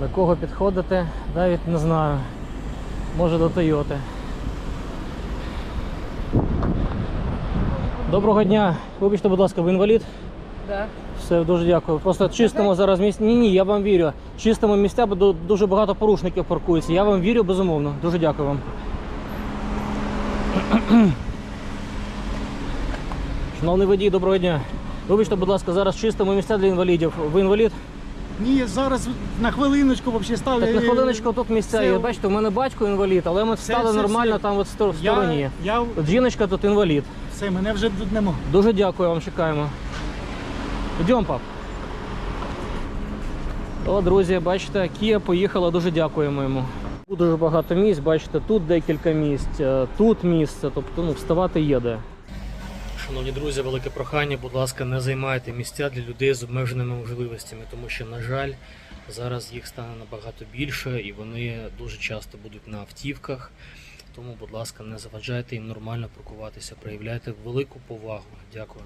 До кого підходити, навіть не знаю. Може до Тойоти. Доброго дня. Вибачте, будь ласка, ви інвалід? Да. Все, дуже дякую. Просто чистимо зараз місця. Ні, ні, я вам вірю. Чистимо місця, бо дуже багато порушників паркується. Я вам вірю, безумовно. Дуже дякую вам. Шановний водій, доброго дня. Вибачте, будь ласка, зараз чистимо місця для інвалідів. Ви інвалід? Ні, зараз на хвилиночку взагалі ставлю. Так на хвилиночку тут місця є. Бачите, у мене батько інвалід, але ми встали це нормально все. там от в стор- в Я, стороні. я От жіночка тут інвалід. все, мене вже тут нема. Дуже дякую вам, чекаємо. Йдемо, пап. О, друзі, бачите, Кія поїхала, дуже дякуємо йому. Тут дуже багато місць, бачите, тут декілька місць, е, тут місце, тобто ну, вставати є де. Шановні друзі, велике прохання, будь ласка, не займайте місця для людей з обмеженими можливостями, тому що, на жаль, зараз їх стане набагато більше і вони дуже часто будуть на автівках. Тому, будь ласка, не заважайте їм нормально паркуватися, проявляйте велику повагу. Дякую.